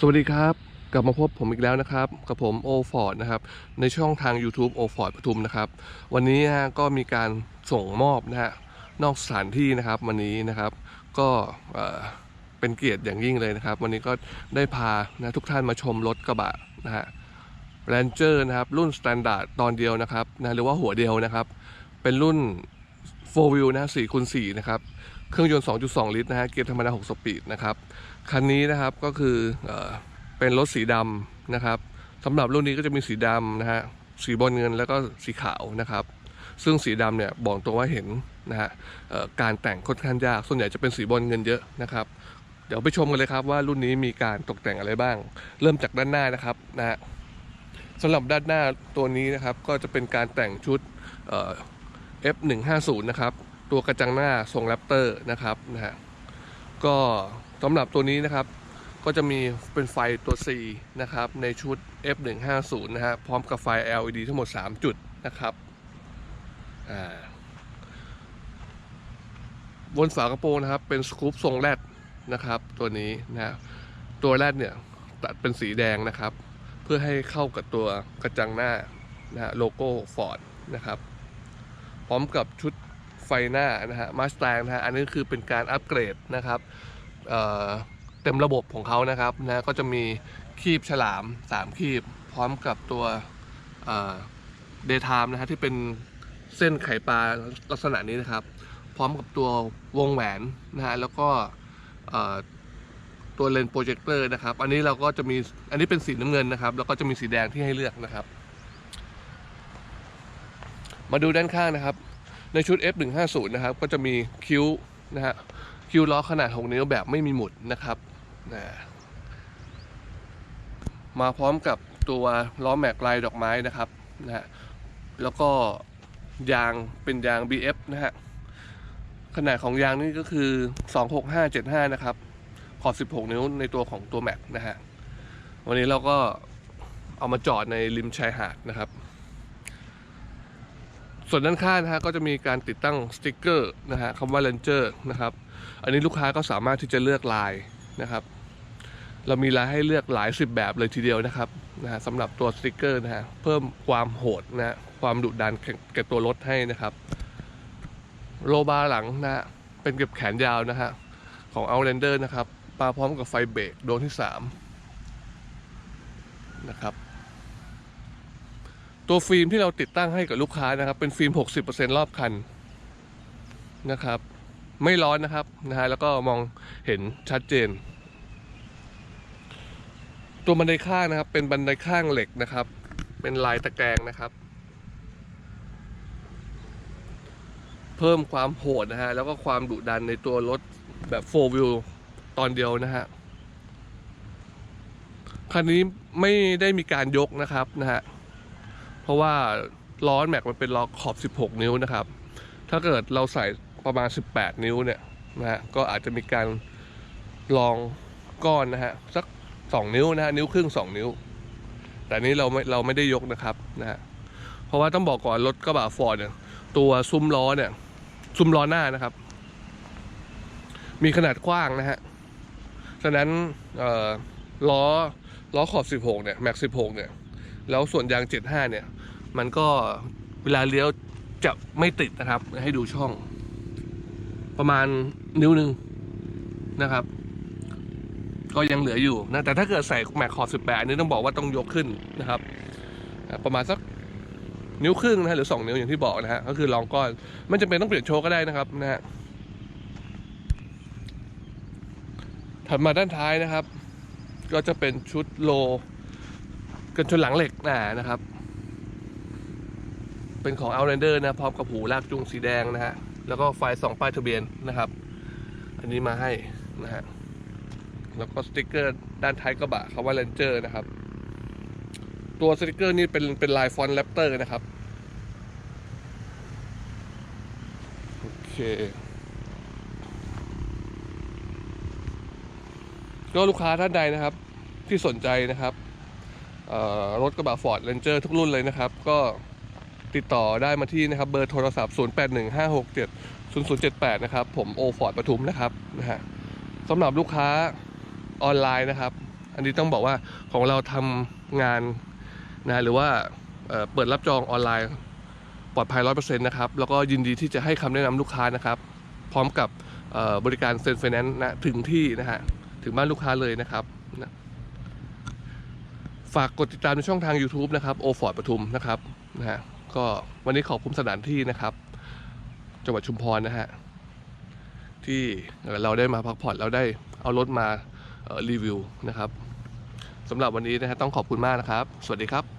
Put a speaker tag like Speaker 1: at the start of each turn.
Speaker 1: สวัสดีครับ กลับมาพบผมอีกแล้วนะครับกับผมโอฟอร์ดนะครับในช่องทาง YouTube โอฟอร์ดปทุมนะครับ วันนี้ฮะก็มีการส่งมอบนะฮะนอกสถานที่นะครับวันนี้นะครับ ก็เอ่อเป็นเกียรติอย่างยิ่งเลยนะครับ วันนี้ก็ได้พานะทุกท่านมาชมรถกระบะนะฮะแรนเจอร์นะครับ รุ่นสแตนดาร์ดตอนเดียวนะครับนะหรือว่าหัวเดียวนะครับ เป็นรุ่น4 wheel นะ4คูณ4นะครับ เครื่องยนต์ 2.2 ลิตรนะฮะเกียร์ธรรมดา 6 สปีดนะครับ คันนี้นะครับก็คือเอเป็นรถสีดำนะครับสำหรับรุ่นนี้ก็จะมีสีดำนะฮะสีบอลเงินแล้วก็สีขาวนะครับ ซึ่งสีดำเนี่ยบอกตรงว่าเห็นนะฮะการแต่งค่อนข้างยากส่วนใหญ่จะเป็นสีบอลเงินเยอะนะครับ เดี๋ยวไปชมกันเลยครับว่ารุ่นนี้มีการตกแต่งอะไรบ้าง เริ่มจากด้านหน้านะครับนะฮะสำหรับด้านหน้าตัวนี้นะครับก็จะเป็นการแต่งชุดเอ่อ F150 นะครับตัวกระจังหน้าทรงแรปเตอร์นะครับนะฮะก็ สำหรับตัวนี้นะครับก็จะมีเป็นไฟตัว C นะครับในชุด F150 นะฮะพร้อมกับไฟ LED ทั้งหมด 3 จุดนะครับบนฝากระโปรงนะครับเป็นสกู๊ปทรงแรดนะครับตัวนี้นะฮะตัวแรดเนี่ยตัดเป็นสีแดงนะครับ เพื่อให้เข้ากับตัวกระจังหน้านะฮะโลโก้ฟอร์ดนะครับพร้อมกับชุดไฟหน้านะฮะมาส t ต n นะฮะอันนี้คือเป็นการอัปเกรดนะครับ เเต็มระบบของเขานะครับนะก็จะมีคีบฉลาม 3 คีบ พร้อมกับตัวเดย์ไทม์นะฮะที่เป็นเส้นไข่ปลาลักษณะนี้นะครับ พร้อมกับตัววงแหวนนะฮะแล้วก็ตัวเลนส์โปรเจคเตอร์นะครับ อันนี้เราก็จะมีอันนี้เป็นสีน้ำเงินนะครับ แล้วก็จะมีสีแดงที่ให้เลือกนะครับ มาดูด้านข้างนะครับ ในชุด F150 นะครับ ก็จะมีคิ้วนะฮะ คิ้วล้อขนาด 6 นิ้วแบบไม่มีหมุดนะครับนะมาพร้อมกับตัวล้อแม็กลายดอกไม้นะครับนะฮะแล้วก็ยางเป็นยาง BF นะฮะขนาดของยางนี่ก็คือ 26575 นะครับ ขอบ 16 นิ้วในตัวของตัวแม็กนะฮะ วันนี้เราก็เอามาจอดในริมชายหาดนะครับ ส่วนด้านข้างนะฮะก็จะมีการติดตั้งสติกเกอร์นะฮะคำว่า Ranger นะครับ อันนี้ลูกค้าก็สามารถที่จะเลือกลายนะครับ เรามีลายให้เลือกหลายสิบแบบเลยทีเดียวนะครับนะฮะสำหรับตัวสติกเกอร์นะฮะเพิ่มความโหดนะฮะความดุดันแก่ตัวรถให้นะครับ โลบาร์หลังนะฮะเป็นเก็บแขนยาวนะฮะของ Outlander นะครับมาพร้อมกับไฟเบรกโดวงที่3นะครับตัวฟิล์มที่เราติดตั้งให้กับลูกค้านะครับ เป็นฟิล์ม 60%รอบคันนะครับ ไม่ร้อนนะครับนะฮะแล้วก็มองเห็นชัดเจน ตัวบันไดข้างนะครับ เป็นบันไดข้างเหล็กนะครับ เป็นลายตะแกรงนะครับ เพิ่มความโหดนะฮะแล้วก็ความดุดันในตัวรถแบบ4 wheel ตอนเดียวนะฮะคันนี้ไม่ได้มีการยกนะครับนะฮะเพราะว่าล้อแม็กมันเป็นล้อขอบ 16 นิ้วนะครับ ถ้าเกิดเราใส่ ประมาณ 18 นิ้วเนี่ยนะฮะก็อาจจะมีการลองก้อนนะฮะสัก 2 นิ้วนะฮะนิ้วครึ่ง 2 นิ้ว แต่นี้เราไม่เราไม่ได้ยกนะครับนะฮะเพราะว่าต้องบอกก่อนรถกระบะฟอร์ดเนี่ยตัวซุ้มล้อเนี่ยซุ้มล้อหน้านะครับ มีขนาดกว้างนะฮะฉะนั้นล้อล้อขอบ 16 เนี่ยแม็ก 16 เนี่ย แล้วส่วนยาง 75 เนี่ย มันก็เวลาเลี้ยวจะไม่ติดนะครับ ให้ดูช่อง ประมาณนิ้วหนึ่งนะครับ ก็ยังเหลืออยู่นะแต่ถ้าเกิดใส่แม็กขอบ18นี่ต้องบอกว่าต้องยกขึ้นนะครับประมาณสักนิ้วครึ่งนะฮะหรือ 2 นิ้วอย่างที่บอกนะฮะก็คือลองก้อนไม่จำเป็นต้องเปลี่ยนโชว์ก็ได้นะครับนะฮะถัดมาด้านท้ายนะครับ ก็จะเป็นชุดโลกันชนหลังเหล็กหนานะครับ เป็นของ Outlander นะพร้อมกับหูลากจูงสีแดงนะฮะ แล้วก็ไฟสองป้ายทะเบียนนะครับ อันนี้มาให้นะฮะแล้วก็สติกเกอร์ด้านท้ายกระบะคำว่า Ranger นะครับ ตัวสติกเกอร์นี่เป็นเป็นลายฟอนต์แรปเตอร์นะครับโอเคก็ลูกค้าท่านใดนะครับ ที่สนใจนะครับรถกระบะฟอร์ดเรนเจอร์ทุกรุ่นเลยนะครับ ก็ ติดต่อได้มาที่นะครับเบอร์โทรศัพท์ 0815670078 นะครับ ผมโอฟอร์ดปทุมนะครับนะฮะสำหรับลูกค้าออนไลน์นะครับ อันนี้ต้องบอกว่าของเราทำงานนะหรือว่าเเปิดรับจองออนไลน์ปลอดภัยร้อยเปอร์เซ็นต์นะครับ แล้วก็ยินดีที่จะให้คำแนะนำลูกค้านะครับ พร้อมกับบริการเซ็นไฟแนนซ์นะถึงที่นะฮะถึงบ้านลูกค้าเลยนะครับนะฝากกดติดตามในช่องทาง YouTube นะครับโอฟอร์ดปทุมนะครับนะฮะ ก็วันนี้ขอบคุณสถานที่นะครับ จังหวัดชุมพรนะฮะ ที่เราได้มาพักผ่อนเราได้เอารถมารีวิวนะครับสำหรับวันนี้นะฮะต้องขอบคุณมากนะครับ สวัสดีครับ